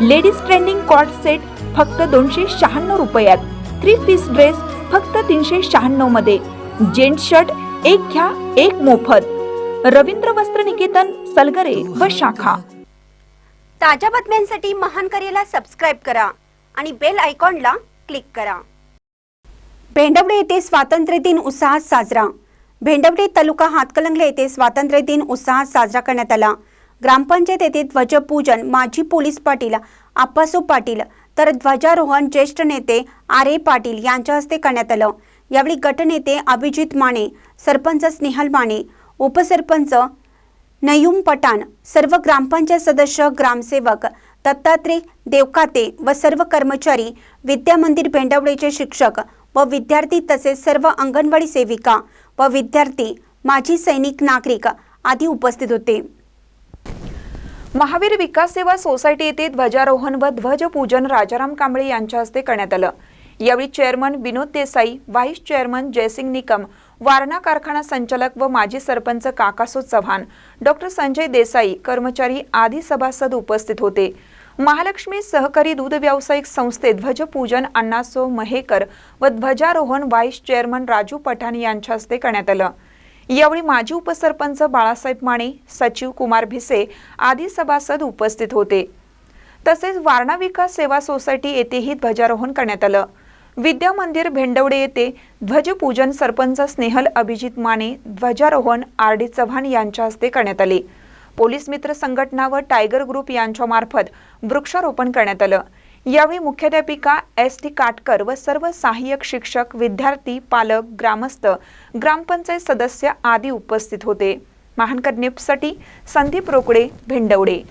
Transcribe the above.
Ladies trending cot set फक्त दोनशे शहाण्णव रुपयात. थ्री पीस ड्रेस फक्त तीनशे शहाण्णवमध्ये. जेंट शर्ट एक घ्या एक मोफत. रवींद्र वस्त्र निकेतन सलगरे व शाखा. ताज्या बातम्यांसाठी महान करेला सबस्क्राईब करा आणि बेल आयकॉनला क्लिक करा. भेंडवडे येथे स्वातंत्र्य दिन उत्साहात साजरा. भेंडवडे तालुका हातकलंगले येथे स्वातंत्र्य दिन उत्साहात साजरा करण्यात आला. ग्रामपंचायत येथे ध्वजपूजन माजी पोलीस पाटील आप्पासू पाटील तर ध्वजारोहण ज्येष्ठ नेते आर ए पाटील यांच्या हस्ते करण्यात आलं. यावेळी गटनेते अभिजित माने सरपंच स्नेहल माने उपसरपंच नयूम पठाण सर्व ग्रामपंचायत सदस्य ग्रामसेवक दत्तात्रय देवकाते व सर्व कर्मचारी विद्यामंदिर भेंडवळेचे शिक्षक व विद्यार्थी तसेच सर्व अंगणवाडी सेविका व विद्यार्थी माजी सैनिक नागरिक आदी उपस्थित होते. महावीर विकास सेवा सोसायटी येथे ध्वजारोहण व ध्वजपूजन राजाराम कांबळे यांच्या हस्ते करण्यात आलं. यावेळी chairman Vinod Desai vice chairman Jaysingh Nikam Warna कारखाना संचालक व माजी सरपंच काकासो चव्हाण डॉक्टर संजय देसाई कर्मचारी आदी सभासद उपस्थित होते. महालक्ष्मी सहकारी दूध व्यावसायिक संस्थेत ध्वजपूजन अण्णासो महेकर व ध्वजारोहण व्हाईस चेअरमन राजू पठाण यांच्या हस्ते करण्यात आलं. यावेळी माजी उपसरपंच बाळासाहेब माने सचिव कुमार भिसे आदी सभासद उपस्थित होते. तसेच वारणा विकास सेवा सोसायटी येथेही ध्वजारोहण करण्यात आलं. विद्या मंदिर भेंडवडे येथे ध्वजपूजन सरपंच स्नेहल अभिजित माने ध्वजारोहण आर डी चव्हाण यांच्या हस्ते करण्यात आले. पोलीस मित्र संघटना व टायगर ग्रुप यांच्यामार्फत वृक्षारोपण करण्यात आलं. यावेळी मुख्याध्यापिका एस टी काटकर व सर्व सहाय्यक शिक्षक विद्यार्थी पालक ग्रामस्थ ग्रामपंचायत सदस्य आदी उपस्थित होते. महानकर न्यूजसाठी संदीप रोकडे भेंडवडे.